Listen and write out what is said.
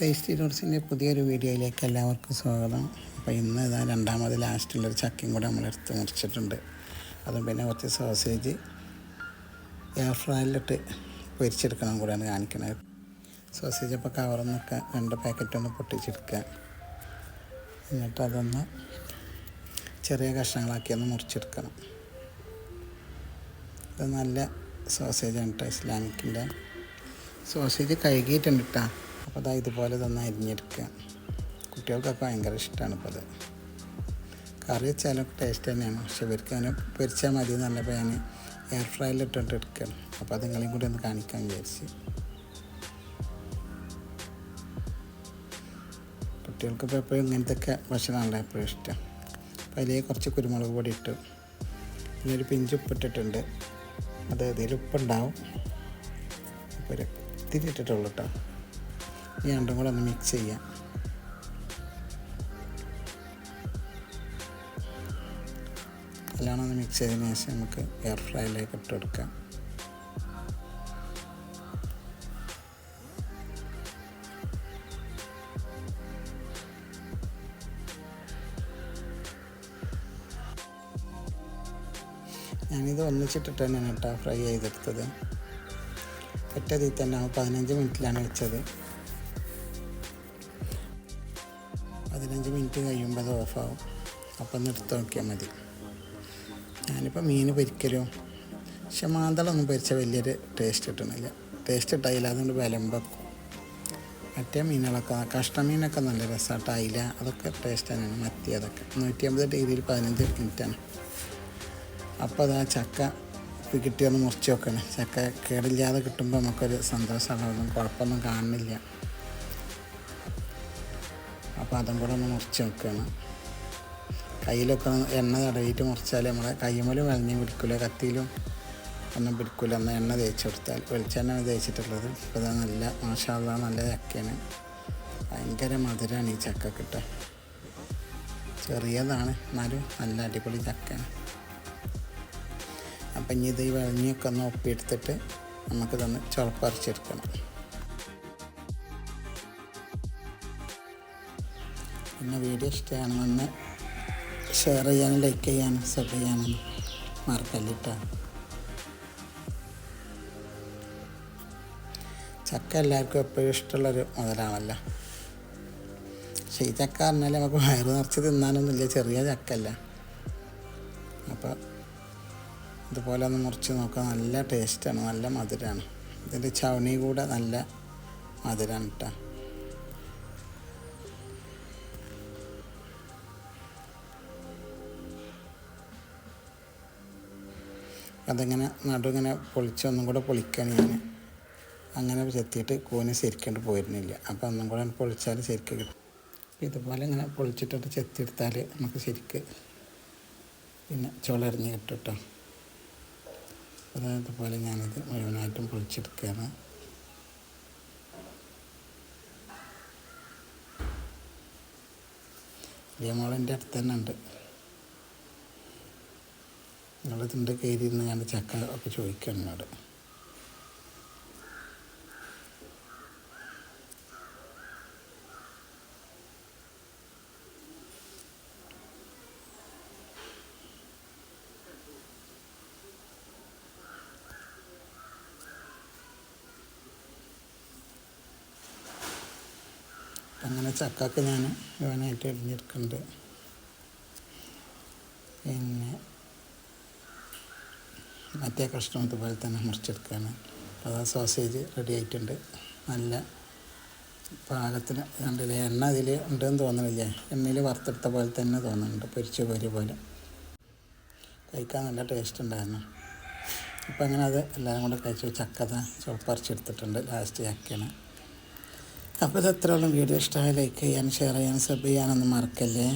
Tasty റോഡ്സിന്റെ പുതിയൊരു വീഡിയോയിലേക്ക് എല്ലാവർക്കും സ്വാഗതം. അപ്പോൾ ഇന്ന് ഇതാ രണ്ടാമത് ലാസ്റ്റുള്ളൊരു ചക്കയും കൂടെ നമ്മളെടുത്ത് മുറിച്ചിട്ടുണ്ട്. അതും പിന്നെ കുറച്ച് സോസേജ് എയർ ഫ്രൈയിലിട്ട് പൊരിച്ചെടുക്കണം കൂടെയാണ് കാണിക്കുന്നത് സോസേജ് അപ്പോൾ കവറന്നൊക്കെ നിന്നൊക്കെ രണ്ട് പാക്കറ്റ് ഒന്ന് പൊട്ടിച്ചെടുക്കുക. എന്നിട്ട് അതൊന്ന് ചെറിയ കഷ്ണങ്ങളാക്കി ഒന്ന് മുറിച്ചെടുക്കണം. ഇത് നല്ല സോസേജാണ് കേട്ടോ ഇസ്ലാമിക്കിന്റെ. സോസേജ് കഴുകിയിട്ടുണ്ട് കേട്ടോ. അപ്പോൾ അതാ ഇതുപോലെ തന്നെ അരിഞ്ഞെടുക്കുക. കുട്ടികൾക്കൊക്കെ ഭയങ്കര ഇഷ്ടമാണ് ഇപ്പോൾ അത്. കറി വെച്ചാലും ടേസ്റ്റ് തന്നെയാണ്. പക്ഷെ ഇവർക്ക് അങ്ങനെ പൊരിച്ചാൽ മതി എന്ന് പറഞ്ഞപ്പോൾ ഞാൻ എയർ ഫ്രൈയിൽ ഇട്ടിട്ട് എടുക്കണം അപ്പോൾ അത് നിങ്ങളെയും കൂടി ഒന്ന് കാണിക്കാൻ വിചാരിച്ച്. കുട്ടികൾക്ക് ഇപ്പോൾ എപ്പോഴും ഇങ്ങനത്തെ ഒക്കെ ഭക്ഷണമാണല്ലോ എപ്പോഴും ഇഷ്ടം. അപ്പോൾ അതിലേക്ക് കുറച്ച് കുരുമുളക് പൊടി ഇട്ടു. പിന്നെ ഒരു പിഞ്ച് ഉപ്പിട്ടിട്ടുണ്ട് അത് ഇതിൽ ഉപ്പുണ്ടാവും അപ്പോൾ ഒരു ഇത്തിരി ഇട്ടിട്ടുള്ളൂ കേട്ടോ. ഈ രണ്ടും കൂടെ ഒന്ന് മിക്സ് ചെയ്യാം. എല്ലാം ഒന്ന് മിക്സ് ചെയ്തതിന് ശേഷം നമുക്ക് എയർ ഫ്രൈയിലേക്ക് ഇട്ട് കൊടുക്കാം. ഞാനിത് ഒന്നിച്ചിട്ടിട്ട് തന്നെയാണ് കേട്ടോ ഫ്രൈ ചെയ്തെടുത്തത്. ഒറ്റതിൽ തന്നെ പതിനഞ്ച് മിനിറ്റിലാണ് വെച്ചത്. പതിനഞ്ച് മിനിറ്റ് കഴിയുമ്പോൾ അത് ഓഫാവും അപ്പം നിർത്തി നോക്കിയാൽ മതി. ഞാനിപ്പോൾ മീൻ പൊരിക്കലും പക്ഷെ മാന്തളൊന്നും പൊരിച്ച വലിയൊരു ടേസ്റ്റ് കിട്ടണില്ല. ടേസ്റ്റ് കിട്ടായില്ല അതുകൊണ്ട് വിലമ്പക്കും മറ്റേ മീനുകളൊക്കെ കഷ്ണ മീനൊക്കെ നല്ല രസമാണ് അയില അതൊക്കെ ടേസ്റ്റ് തന്നെയാണ്. മത്തി അതൊക്കെ. നൂറ്റി അമ്പത് ഡിഗ്രിയിൽ പതിനഞ്ച് മിനിറ്റാണ് അപ്പോൾ അത് ആ ചക്ക കിട്ടിയൊന്ന് മുറിച്ച് വെക്കണം. ചക്ക കേടില്ലാതെ കിട്ടുമ്പോൾ നമുക്കൊരു സന്തോഷമാണ് കുഴപ്പമൊന്നും കാണുന്നില്ല. അപ്പോൾ അതും കൂടെ ഒന്ന് മുറിച്ച് നോക്കുകയാണ് കയ്യിലൊക്കെ എണ്ണ തടവിയിട്ട് മുറിച്ചാൽ നമ്മളെ കൈമലും വെളഞ്ഞ് പിടിക്കില്ല കത്തിയിലും ഒന്നും പിടിക്കില്ല ഒന്ന് എണ്ണ തേച്ച് കൊടുത്താൽ വെളിച്ചെണ്ണയാണ് തേച്ചിട്ടുള്ളത്. ഇപ്പോൾ അത് നല്ല മാഷാള്ള നല്ല ചക്കയാണ്. ഭയങ്കര മധുരമാണ് ഈ ചക്ക കിട്ടുക ചെറിയതാണ് എന്നാലും നല്ല അടിപൊളി ചക്കയാണ്. അപ്പം ഇനി ഇത് ഈ വെളഞ്ഞൊക്കെ ഒന്ന് ഒപ്പിയെടുത്തിട്ട് നമുക്കിതൊന്ന് ചുളപ്പറിച്ചെടുക്കണം പിന്നെ വീഡിയോ ഇഷ്ടമാണെന്ന് ഷെയർ ചെയ്യാനും ലൈക്ക് ചെയ്യാനും സബ് ചെയ്യാനും മറക്കല്ലിട്ടോ. ചക്ക എല്ലാവർക്കും എപ്പോഴും ഇഷ്ടമുള്ളൊരു മുതലാണല്ലോ. പക്ഷേ ഈ ചക്ക പറഞ്ഞാൽ നമുക്ക് വയറ് നിറച്ച് തിന്നാനൊന്നുമില്ല ചെറിയ ചക്കല്ല അപ്പോൾ ഇതുപോലെ ഒന്ന് മുറിച്ച് നോക്കാം നല്ല ടേസ്റ്റാണ് നല്ല മധുരമാണ് ഇതിന്റെ ചവണി കൂടെ നല്ല മധുരമാണ് കേട്ടോ അതിങ്ങനെ നടുങ്ങനെ പൊളിച്ച് ഒന്നും കൂടെ പൊളിക്കാണ് ഞാൻ. അങ്ങനെ ചെത്തിയിട്ട് കൂന് ശരിക്കേണ്ടി പോയിരുന്നില്ല. അപ്പോൾ ഒന്നും കൂടെ പൊളിച്ചാൽ ശരിക്ക് കിട്ടും. ഇതുപോലെ ഇങ്ങനെ പൊളിച്ചിട്ടിട്ട് ചെത്തിയെടുത്താൽ നമുക്ക് ശരിക്ക് പിന്നെ ചുളറിഞ്ഞ് കിട്ടും കേട്ടോ പോലെ ഞാനിത് മുഴുവനായിട്ടും പൊളിച്ചെടുക്കുകയാണ് മോളിന്റെ അടുത്ത് തന്നെ ഉണ്ട്. നിങ്ങളിതുണ്ട് കയ്യിൽ നിന്ന് ഞാൻ ചക്ക ഒക്കെ ചോദിക്കാം എന്നോട്. അങ്ങനെ ചക്കൊക്കെ ഞാൻ ഇവനായിട്ട് എറിഞ്ഞെടുക്കുന്നുണ്ട് പിന്നെ മറ്റേ കഷ്ണം ഇതുപോലെ തന്നെ മുറിച്ചെടുക്കുകയാണ് അപ്പോൾ ആ സോസേജ് റെഡി ആയിട്ടുണ്ട്. നല്ല പാകത്തിന് കണ്ടില്ലേ? എണ്ണ അതിൽ ഉണ്ടെന്ന് തോന്നുന്നില്ല എണ്ണയിൽ വറുത്തെടുത്ത പോലെ തന്നെ തോന്നുന്നുണ്ട് പൊരിച്ച കോരി പോലെ. കഴിക്കാൻ നല്ല ടേസ്റ്റ് ഉണ്ടായിരുന്നു. അപ്പോൾ അങ്ങനെ അത് എല്ലാവരും കൂടെ കഴിച്ചു ചക്കത ചുവപ്പറിച്ചെടുത്തിട്ടുണ്ട് ലാസ്റ്റ് ചക്കയാണ്. അപ്പോൾ ഇത് എത്രയോളം വീഡിയോ ഇഷ്ടമായി ലൈക്ക് ചെയ്യാനും ഷെയർ ചെയ്യാനും സബ് ചെയ്യാനൊന്നും മറക്കല്ലേ?